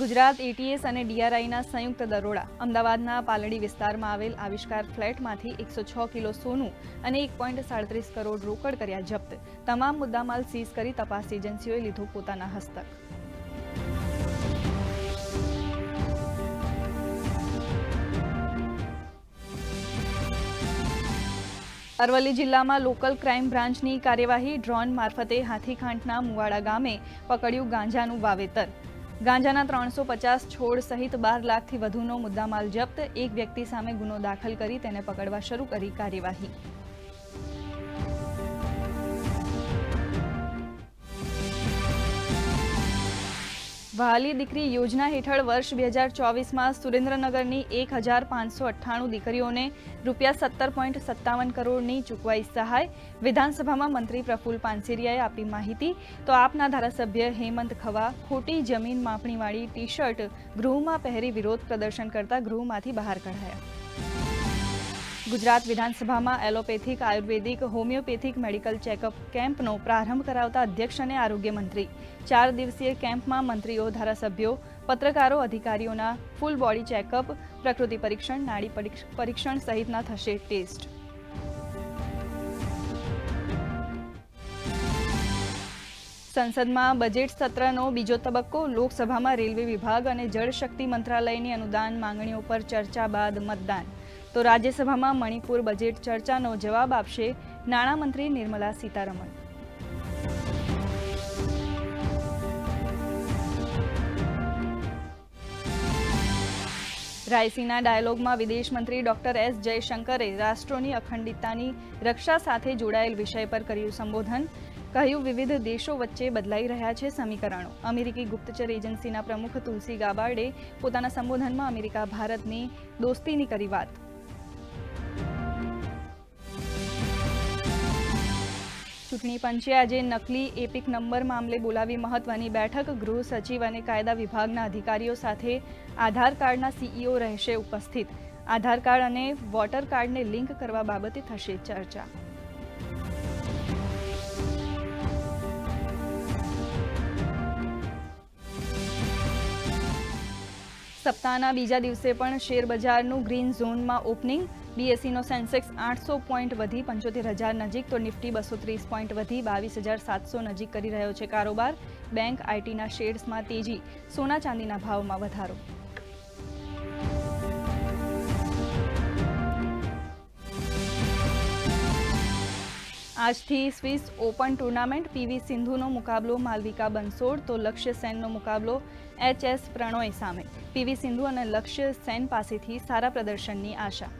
Gujarat ATS અને ડીઆરઆઈના સંયુક્ત દરોડા અમદાવાદના પાલડી વિસ્તારમાં આવેલ આવિષ્કાર ફ્લેટમાંથી એકસો છ કિલો સોનું અને એક પોઈન્ટ સાડત્રીસ કરોડ રોકડ કર્યા જપ્ત. તમામ મુદ્દામાલ સીઝ કરી તપાસ એજન્સીઓએ લીધો પોતાના હસ્તક. અરવલ્લી જિલ્લામાં લોકલ ક્રાઇમ બ્રાન્ચની કાર્યવાહી ડ્રોન મારફતે હાથીખાંટના મુવાડા ગામે પકડ્યું ગાંજાનું વાવેતર. ગાંજાના ત્રણસો પચાસ છોડ સહિત બાર લાખથી વધુનો મુદ્દામાલ જપ્ત. એક વ્યક્તિ સામે ગુનો દાખલ કરી તેને પકડવા શરૂ કરી કાર્યવાહી. વહાલી દીકરી યોજના હેઠળ વર્ષ બે હજાર ચોવીસમાં સુરેન્દ્રનગરની એક હજાર પાંચસો અઠ્ઠાણું દીકરીઓને રૂપિયા સત્તર પોઈન્ટ સત્તાવન કરોડની ચૂકવાઈ સહાય. વિધાનસભામાં મંત્રી પ્રફુલ પાનસેરિયાએ આપી માહિતી. તો આપના ધારાસભ્ય હેમંત ખવા ખોટી જમીન માપણીવાળી ટી શર્ટ ગૃહમાં પહેરી વિરોધ પ્રદર્શન કરતા ગૃહમાંથી બહાર કઢાયા. ગુજરાત વિધાનસભામાં allopathic, ayurvedic, homeopathic medical checkup કેમ્પનો પ્રારંભ કરાવતા અધ્યક્ષ અને આરોગ્ય મંત્રી. ચાર દિવસીય કેમ્પમાં મંત્રીઓ, ધારાસભ્યો, પત્રકારો, અધિકારીઓના ફૂલ બોડી ચેકઅપ, પ્રકૃતિ પરીક્ષણ, નાડી પરીક્ષ- પરીક્ષણ સહિતના થશે ટેસ્ટ. સંસદમાં બજેટ સત્રનો બીજો તબક્કો, લોકસભામાં રેલવે વિભાગ અને જળશક્તિ મંત્રાલયની અનુદાન માંગણીઓ પર ચર્ચા બાદ મતદાન. તો રાજ્યસભામાં મણિપુર બજેટ ચર્ચાનો જવાબ આપશે નાણામંત્રી નિર્મલા સીતારમણ. રાયસીના ડાયલોગમાં વિદેશ મંત્રી ડોક્ટર એસ જયશંકરે રાષ્ટ્રોની અખંડિતતાની રક્ષા સાથે જોડાયેલ વિષય પર કર્યું સંબોધન. કહ્યું, વિવિધ દેશો વચ્ચે બદલાઈ રહ્યા છે સમીકરણો. અમેરિકી ગુપ્તચર એજન્સીના પ્રમુખ તુલસી ગાબાર્ડે પોતાના સંબોધનમાં અમેરિકા ભારતની દોસ્તીની કરી વાત. ચૂંટણી પંચે આજે નકલી એપિક નંબર મામલે બોલાવી મહત્વની બેઠક. ગૃહ સચિવ અને કાયદા વિભાગના અધિકારીઓ સાથે આધાર કાર્ડના સીઈઓ રહેશે ઉપસ્થિત. આધાર કાર્ડ અને વોટર કાર્ડને લિંક કરવા બાબતે થશે ચર્ચા. સપ્તાહના બીજા દિવસે પણ શેર બજારનું ગ્રીન ઝોનમાં ઓપનિંગ. બીએસસીનો સેન્સેક્સ આઠસો પોઈન્ટ વધી પંચોતેર હજાર નજીક, તો નિફ્ટી બસો ત્રીસ પોઈન્ટ વધી બાવીસ હજાર સાતસો નજીક કરી રહ્યો છે કારોબાર. બેંક આઈટીના શેર્સમાં તેજી, સોના ચાંદીના ભાવમાં વધારો. આજથી સ્વિસ ઓપન ટુર્નામેન્ટ, પીવી સિંધુનો મુકાબલો, માલવિકા બંસોડ તો લક્ષ્ય સેનનો મુકાબલો, એચ એસ પ્રણોય સામે. પીવી સિંધુ અને લક્ષ્ય સેન પાસેથી સારા પ્રદર્શનની આશા.